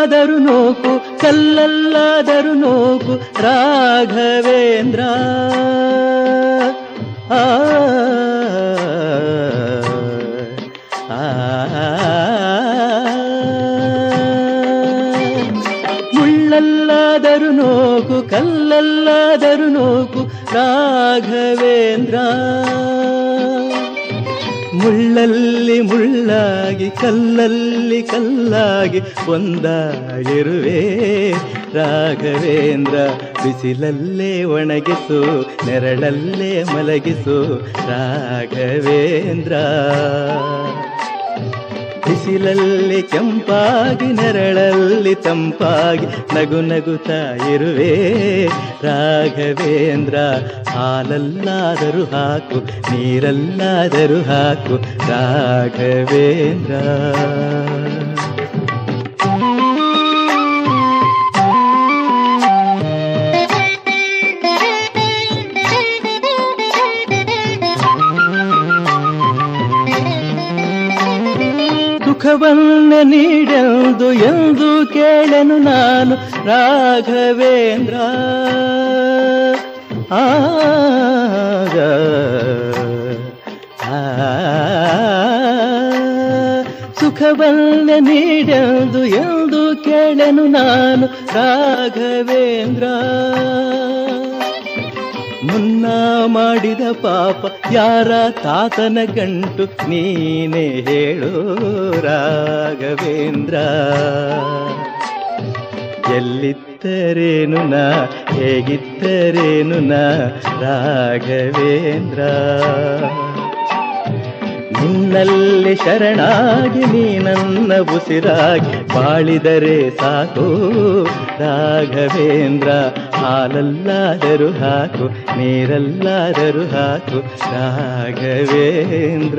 ಮುಳ್ಳಲ್ಲಾದರೂ ನೋಕು ಕಲ್ಲಲ್ಲಾದರೂ ನೋಕು ರಾಘವೇಂದ್ರ ಆ, ಮುಳ್ಳಲ್ಲಾದರೂ ನೋಕು ಕಲ್ಲಲ್ಲಾದರೂ ನೋಕು ರಾಘವೇಂದ್ರ ಮುಳ್ಳಲ್ಲಿ ಮುಳ್ಳಾಗಿ ಕಲ್ಲಲ್ಲಿ ಕಲ್ಲಾಗಿ ಒಂದಾಗಿರುವೆ. ರಾಘವೇಂದ್ರ ಬಿಸಿಲಲ್ಲೇ ಒಣಗಿಸು ನೆರಳಲ್ಲೇ ಮಲಗಿಸು. ರಾಘವೇಂದ್ರ ಬಿಸಿಲಲ್ಲಿ ಕೆಂಪಾಗಿ ನೆರಳಲ್ಲಿ ತಂಪಾಗಿ ನಗು ನಗುತ್ತಾ ಇರುವೆ. ರಾಘವೇಂದ್ರ ಹಾಲಲ್ಲಾದರೂ ಹಾಕು ನೀರಲ್ಲಾದರೂ ಹಾಕು ರಾಘವೇಂದ್ರ. ಸುಖವನ್ನ ನೀಡೆಂದು ಎಂದು ಕೇಳನು ನಾನು ರಾಘವೇಂದ್ರ ಆಗ ಸುಖವನ್ನ ನೀಡೆಂದು ಎಂದು ಕೇಳನು ನಾನು ರಾಘವೇಂದ್ರ ಮುನ್ನ ಮಾಡಿದ ಪಾಪ ಯಾರ ತಾತನ ಗಂಟು ನೀನೇ ಹೇಳು ರಾಘವೇಂದ್ರ. ಎಲ್ಲಿದ್ದರೇನು ನಾ ಹೇಗಿದ್ದರೇನು ನಾ ರಾಘವೇಂದ್ರ. ನಿನ್ನಲ್ಲಿ ಶರಣಾಗಿ ನೀ ನನ್ನ ಉಸಿರಾಗಿ ಬಾಳಿದರೆ ಸಾಕು. ರಾಘವೇಂದ್ರ ಹಾಲಲ್ಲಾದರೂ ಹಾಕು ನೀರಲ್ಲಾದರೂ ಹಾಕು. ರಾಘವೇಂದ್ರ.